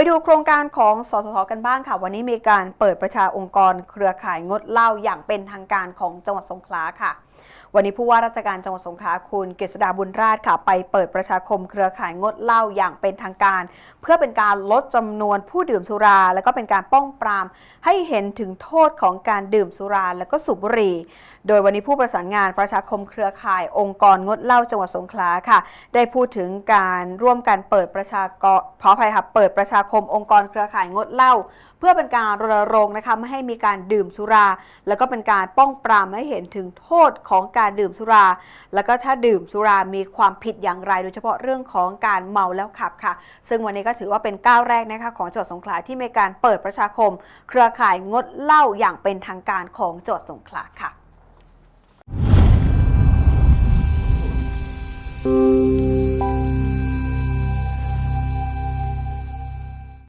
ไปดูโครงการของสสสกันบ้างค่ะ วันนี้มีการเปิดประชาองค์กร เครือข่ายงดเหล้าอย่างเป็นทางการของจังหวัดสงขลาค่ะ วันนี้ผู้ว่าราชการจังหวัดสงขลาคุณเกษดาบุญราชค่ะ ไปเปิดประชาคมเครือข่ายงดเหล้าอย่างเป็นทางการ เพื่อเป็นการลดจำนวนผู้ดื่มสุรา และก็เป็นการป้องปราม ให้เห็นถึงโทษของการดื่มสุรา และก็สูบบุหรี่ โดยวันนี้ผู้ประสานงานประชาคมเครือข่ายองค์กรงดเหล้าจังหวัดสงขลาค่ะ ได้พูดถึงการร่วมกันเปิดประชากรขออภัยค่ะเปิดประชาคมองค์กรเครือข่ายงดเหล้าเพื่อเป็นการรณรงค์นะคะไม่ให้มีการดื่มสุรา แล้วก็เป็นการป้องปรามให้เห็นถึงโทษของการดื่มสุรา แล้วก็ถ้าดื่มสุรามีความผิดอย่างไร โดยเฉพาะเรื่องของการเมาแล้วขับค่ะ ซึ่งวันนี้ก็ถือว่าเป็นก้าวแรกนะคะของจังหวัดสงขลาที่มีการเปิดประชาคม เครือข่ายงดเหล้าอย่างเป็นทางการของจังหวัดสงขลาค่ะ